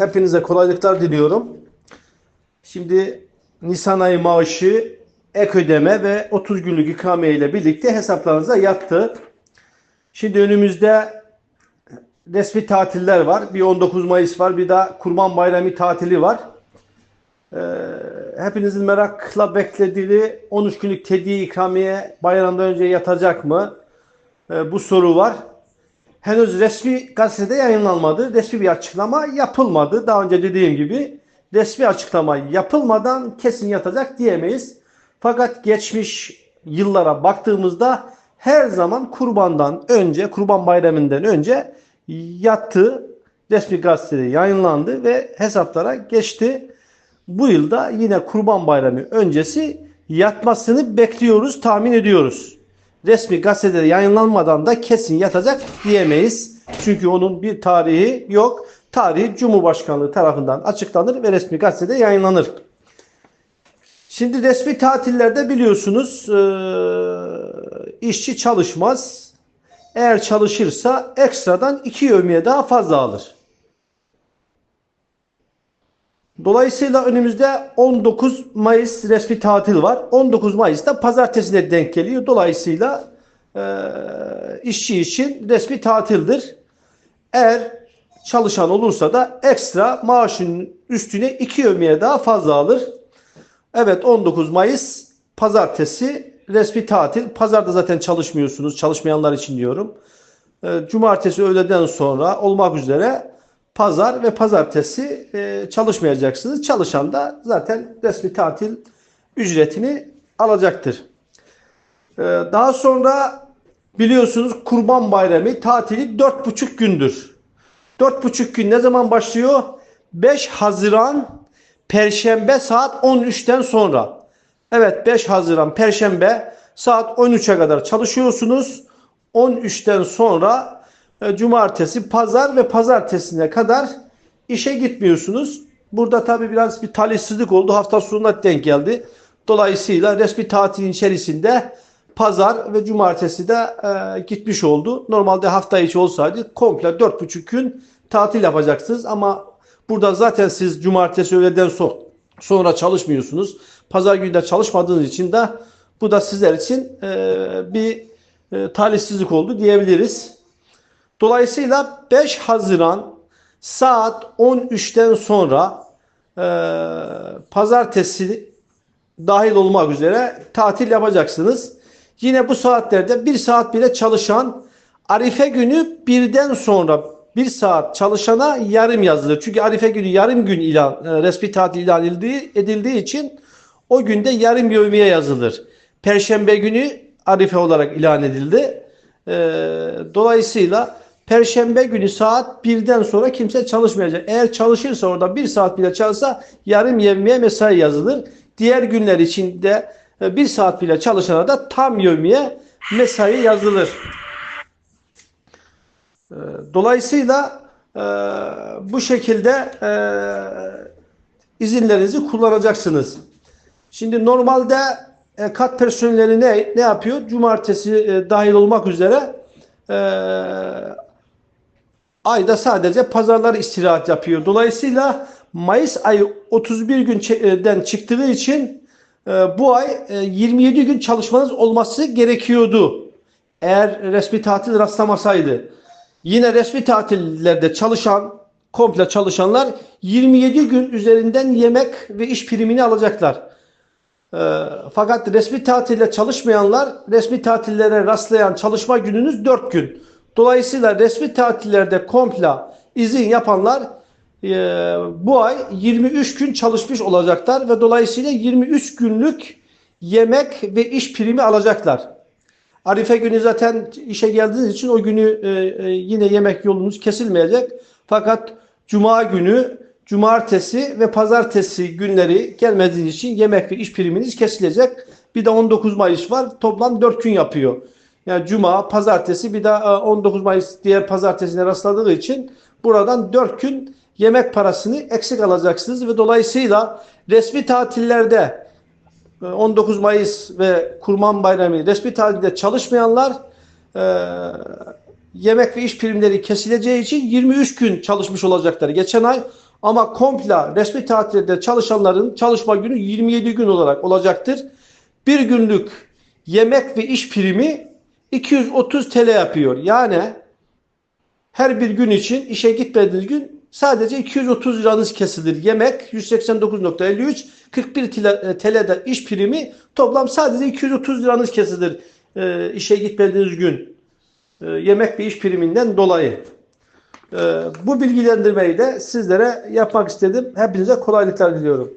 Hepinize kolaylıklar diliyorum. Şimdi Nisan ayı maaşı, ek ödeme ve 30 günlük ikramiye ile birlikte hesaplarınıza yattı. Şimdi önümüzde resmi tatiller var. Bir 19 Mayıs var, bir de Kurban Bayramı tatili var. Ee, hepinizin merakla beklediği 13 günlük tediye ikramiye bayramdan önce yatacak mı? Ee, bu soru var. Henüz resmi gazetede yayınlanmadı. Resmi bir açıklama yapılmadı. Daha önce dediğim gibi resmi açıklama yapılmadan kesin yatacak diyemeyiz. Fakat geçmiş yıllara baktığımızda her zaman kurbandan önce, kurban bayramından önce yattı. Resmi gazetede yayınlandı ve hesaplara geçti. Bu yılda yine kurban bayramı öncesi yatmasını bekliyoruz, tahmin ediyoruz. Resmi gazetede yayınlanmadan da kesin yatacak diyemeyiz. Çünkü onun bir tarihi yok. Tarihi Cumhurbaşkanlığı tarafından açıklanır ve resmi gazetede yayınlanır. Şimdi resmi tatillerde biliyorsunuz eee, işçi çalışmaz. Eğer çalışırsa ekstradan iki yevmiye daha fazla alır. Dolayısıyla önümüzde 19 Mayıs resmi tatil var. 19 Mayıs'ta pazartesine denk geliyor. Dolayısıyla eee, işçi için resmi tatildir. Eğer çalışan olursa da ekstra maaşın üstüne iki yevmiye daha fazla alır. Evet 19 Mayıs pazartesi resmi tatil. Pazarda zaten çalışmıyorsunuz. Çalışmayanlar için diyorum. Ee, Cumartesi öğleden sonra olmak üzere pazar ve pazartesi e, çalışmayacaksınız. Çalışan da zaten resmi tatil ücretini alacaktır. Ee, Daha sonra biliyorsunuz Kurban Bayramı tatili 4,5 gündür. 4,5 gün ne zaman başlıyor? 5 Haziran Perşembe saat 13'ten sonra. Evet 5 Haziran Perşembe saat 13'e kadar çalışıyorsunuz. 13'ten sonra e, cumartesi, pazar ve pazartesine kadar işe gitmiyorsunuz. Burada tabi biraz bir talihsizlik oldu. Hafta sonuna denk geldi. Dolayısıyla resmi tatilin içerisinde pazar ve cumartesi de e, gitmiş oldu. Normalde hafta içi olsaydı komple 4,5 gün tatil yapacaksınız ama burada zaten siz cumartesi öğleden so- sonra çalışmıyorsunuz. Pazar günü de çalışmadığınız için de bu da sizler için e, bir e, talihsizlik oldu diyebiliriz. Dolayısıyla 5 Haziran saat 13'ten sonra e, pazartesi dahil olmak üzere tatil yapacaksınız. Yine bu saatlerde bir saat bile çalışan Arife günü birden sonra bir saat çalışana yarım yazılır. Çünkü Arife günü yarım gün ilan, e, resmi tatil ilan edildiği, edildiği için o günde yarım yevmiye yazılır. Perşembe günü Arife olarak ilan edildi. E, dolayısıyla Perşembe günü saat 1'den sonra kimse çalışmayacak. Eğer çalışırsa orada bir saat bile çalışsa yarım yevmiye mesai yazılır. Diğer günler içinde e, bir saat bile çalışana da tam yevmiye mesai yazılır. E, Dolayısıyla e, bu şekilde izinlerinizi kullanacaksınız. Şimdi normalde kat personeli ne, ne yapıyor? Cumartesi dahil olmak üzere ayda sadece pazarlar istirahat yapıyor. Dolayısıyla Mayıs ayı 31 günden çıktığı için e, bu ay e, 27 gün çalışmanız olması gerekiyordu. Eğer resmi tatil rastlamasaydı. Yine resmi tatillerde çalışan, komple çalışanlar 27 gün üzerinden yemek ve iş primini alacaklar. Fakat resmi tatilde çalışmayanlar resmi tatillere rastlayan çalışma gününüz 4 gün. Dolayısıyla resmi tatillerde komple izin yapanlar e, bu ay 23 gün çalışmış olacaklar ve dolayısıyla 23 günlük yemek ve iş primi alacaklar. Arife günü zaten işe geldiğiniz için o günü e, e, yine yemek yolunuz kesilmeyecek. Fakat cuma günü, cumartesi ve pazartesi günleri gelmediğiniz için yemek ve iş priminiz kesilecek. Bir de 19 Mayıs var. Toplam 4 gün yapıyor. Yani cuma, pazartesi bir e, 19 Mayıs diğer pazartesine rastladığı için buradan 4 gün yemek parasını eksik alacaksınız ve dolayısıyla resmi tatillerde 19 Mayıs ve Kurban Bayramı resmi tatilde çalışmayanlar e, yemek ve iş primleri kesileceği için 23 gün çalışmış olacaklar. Geçen ay Ama komple resmi tatilde çalışanların çalışma günü 27 gün olarak olacaktır. Bir günlük yemek ve iş primi 230 TL yapıyor. Yani her bir gün için işe gitmediğiniz gün sadece 230 liranız kesilir. Yemek 189.53, 41 TL- TL'de iş primi toplam sadece 230 liranız kesilir e, işe gitmediğiniz gün. E, yemek ve iş priminden dolayı. E, bu bilgilendirmeyi de sizlere yapmak istedim. Hepinize kolaylıklar diliyorum.